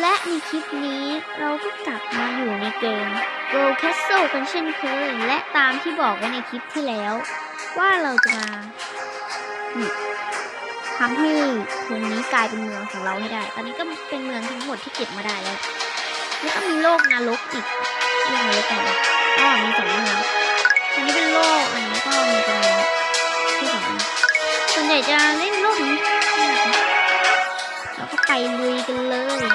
และในคลิปนี้เราก็กลับมาอยู่ในเกม Go Castle กันเช่นเคย และตามที่บอกไว้ในคลิปที่แล้ว ว่าเราจะมาทำให้ตรงนี้กลายเป็นเมืองของเราให้ได้ ตอนนี้ก็เป็นเมืองทั้งหมดที่เก็บมาได้แล้ว แล้วก็มีโลกนรกอีกโลกนรกอะไรอ๋อมีสองเมืองอันนี้เป็นโลกอันนี้ก็มีตรงนี้ที่สองส่วนใหญ่จะเล่นโลกนี้เราก็ไปลุยกันเลย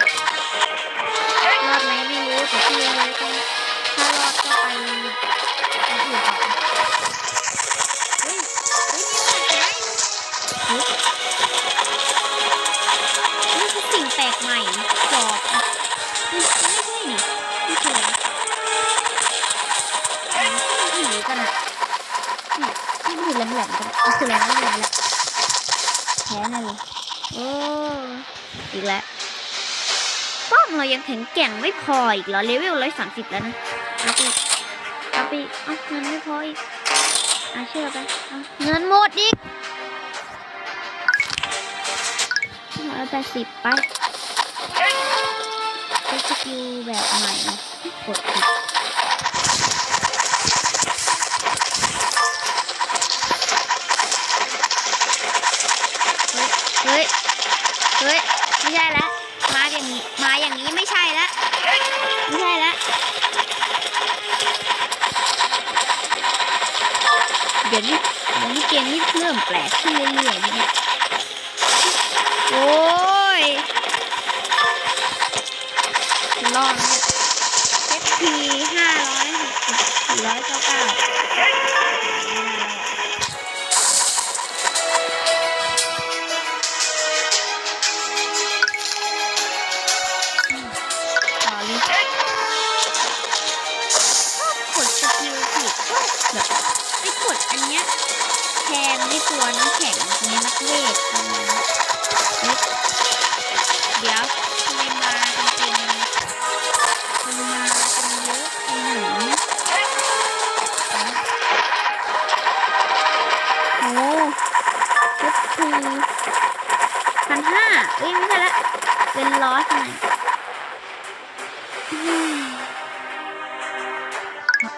หลมๆกันมันคืออะไรนั่นแหละแพ้แน่เลยโอ้อีกแล้วป้อมเรายังแข็งแกร่งไม่พออีกเหรอเลเวลร้อยสามสิบแล้วนะเอาไปอีกเอาไปเอาเงินไม่พออีกอะเชื่อไปเอาเงินหมดอีกร้อยแปดสิบไปเป็นสกิลแบบใหม่กดผิด เฮ้ยไไปกดอันเนี้ยแทนในตัวน้ำแข็งตรงนี้นักเวทตรงนี้เดี๋ยวทำไมมากันเป็นทำไมมากันเยอะไปไหนเนี่ยโอ้ชุดทีพันห้าเอ้ยไม่ใช่ละเป็นร้อยทำไม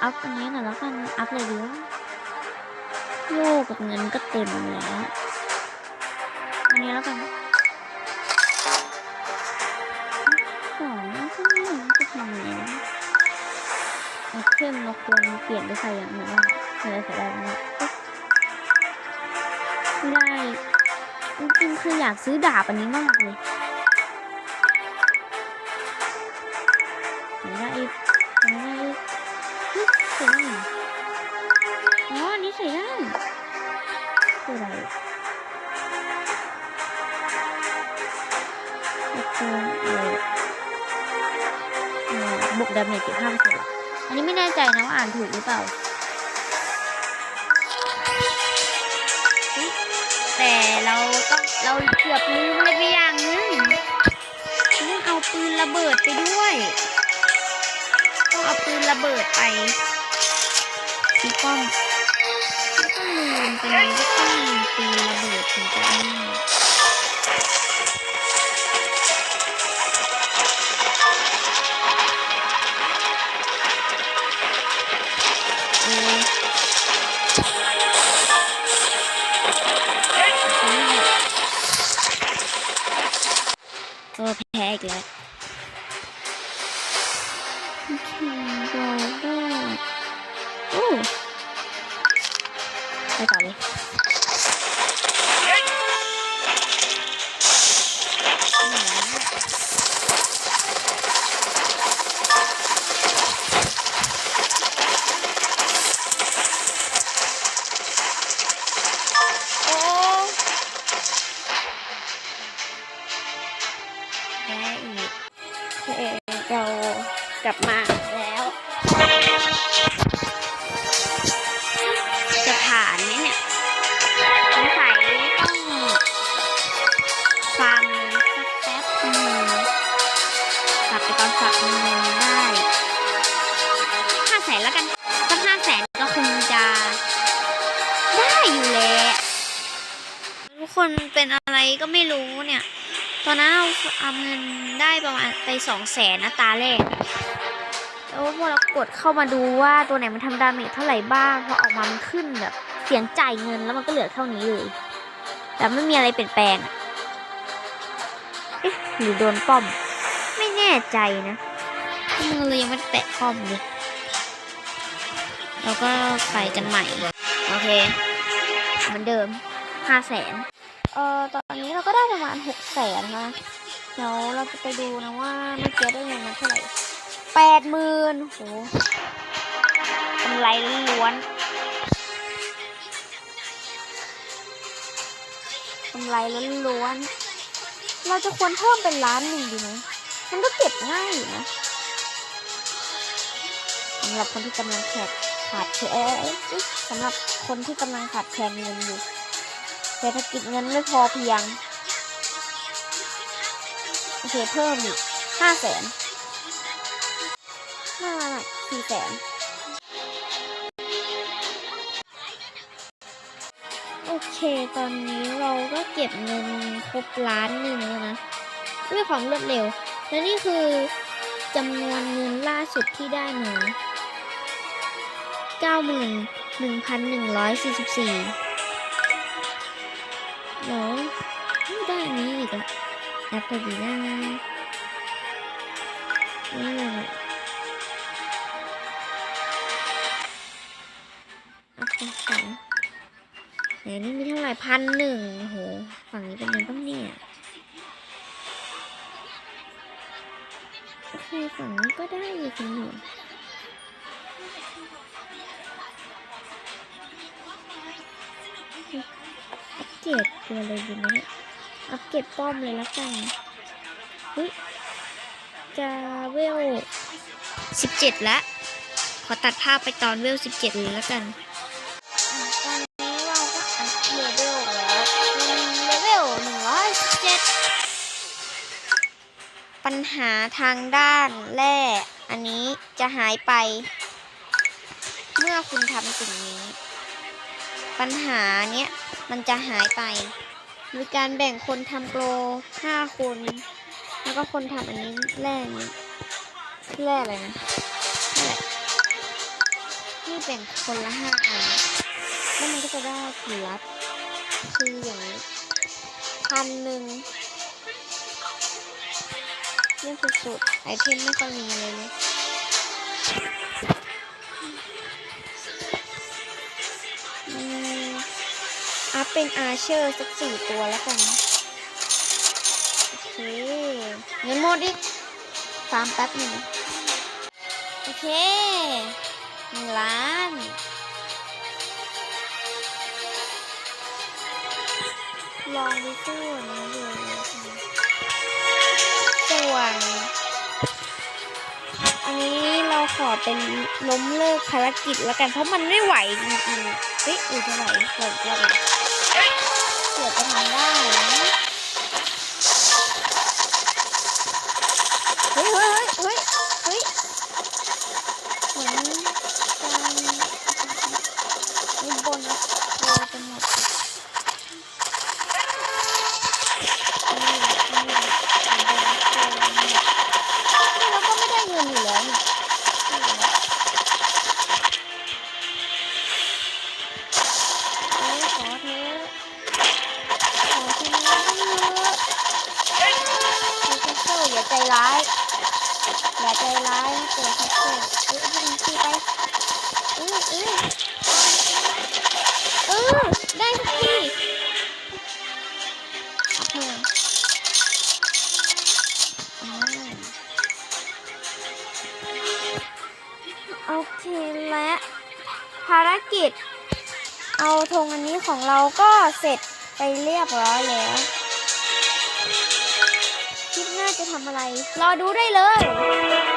อัพอันนี้หน่อยแล้วกันอัพเลยดีวะโลกกับเงินก็เต็มแล้วอันนี้แล้วกันสองก็ไม่รู้จะทำยังไงนะเอาเข้มเราควรเปลี่ยนไปใส่อย่างอื่นบ้างใส่ใส่ได้ไหมไม่ได้จริงๆคืออยากซื้อดาบอันนี้มากเลย บวกดาเมจสิบห้าเปอร์เซ็นต์อันนี้ไม่แน่ใจนะว่าอ่านถูกหรือเปล่า แต่เราต้องเราเกือบลืมอะไรไปอย่างนึงต้องเอาปืนระเบิดไปด้วย ต้องเอาปืนระเบิดไปตีป้อมไม่ต้องลืมไปเลยว่ต้องมีปืนระเบิดถึงจะได้ เคเรากลับมาแล้ว จะผ่านไหมเนี่ยสงสัยต้องฟาร์มสักแป๊บหนึงกลับไปตอนฝากเงินได้ห้าแสนแล้วกันสักห้าแสนก็คงจะได้อยู่แหละทุกคนเป็นอะไรก็ไม่รู้เนี่ย ตอนนั้นเราเอาเงินได้ประมาณไปสองแสนนะตาแรกแล้วพอเรากดเข้ามาดูว่าตัวไหนมันทำดาเมจเท่าไหร่บ้างพอออกมามันขึ้นแบบเสียงจ่ายเงินแล้วมันก็เหลือเท่านี้เลย แต่ไม่มีอะไรเปลี่ยนแปลงเอ๊ะหรือโดนป้อม ไม่แน่ใจนะมือเลยยังไม่แตะป้อมเลยเราก็ไปกันใหม่ โอเค เหมือนเดิมห้าแสน เอ่อตอนนี้เราก็ได้ประมาณหกแสนนะเดี๋ยวเราจะไปดูนะว่าเมื่อกี้ได้เงินมาเท่าไหร่แปดหมื่นโหกำไรล้วนกำไรล้วนเราจะควรเพิ่มเป็นล้านหนึ่งดีไหมมันก็เก็บง่ายอยู่นะสำหรับคนที่กำลังแขกขาดแคลนสำหรับคนที่กำลังขาดแคลนเงินอยู่ เศรษฐกิจเงินไม่พอเพียง โอเคเพิ่มอีกห้าแสนห้าสี่แสนโอเค ตอนนี้เราก็เก็บเงินครบล้านหนึ่งแล้วนะด้วยความรวดเร็ว และนี่คือจำนวนเงินล่าสุดที่ได้มา91,144 เดี๋ยวไม่ได้นี้อีกละแอปไปดีนะนี่เลยแอปไปสองไหนนี่มีเท่าไหร่พันหนึ่งโห ฝั่งนี้เป็นเงินต้องเนี่ยโอเคฝั่งนี้ก็ได้อยู่คุณหนูอั เกรดตัวอะไรดีไหมเนี่ยอัปเกรดป้อมเลยแล้วกันเฮ้ยจะเวลสิบเจ็ดละขอตัดภาพไปตอนเวลสิบเจ็ดเลยแล้วกันตอนนี้เราก็อัพเลเวลแล้วเป็นเลเวลหนึ่งร้อยสิบเจ็ดปัญหาทางด้านแร่อันนี้จะหายไป เมื่อคุณทำสิ่งนี้ ปัญหาเนี้ยมันจะหายไปโดยการแบ่งคนทำโปรห้าคน แล้วก็คนทำอันนี้แร่นี้แร่อะไรนะนี่แหละที่แบ่งคนละห้าอันแล้วมันก็จะได้ผลลัพธ์คืออย่างนี้พันหนึ่งเรื่องสุดๆไอเทมไม่ค่อยมีเลยเลย เป็นอาเชอร์สักสี่ตัวแล้วกันโอเคเงินหมดอีกฟาร์มแป๊บหนึ่งโอเคหนึ่งล้านลองดูสู้นะเดี๋ยวส่วน อันนี้เราขอเป็นล้มเลิกภารกิจแล้วกันเพราะมันไม่ไหวจริงๆเฮ้ยอือจะไหวเกิดเรา เกิดจะทำได้ ร้ายอย่าใจร้ายนะเจอแคสเซิลเอ้ยเอาไปตีไปเออเออเออได้สักทีเอาเพิ่มอ่าโอเคและภารกิจ เอาธงอันนี้ของเราก็เสร็จไปเรียบร้อยแล้ว จะทำอะไร รอดูได้เลย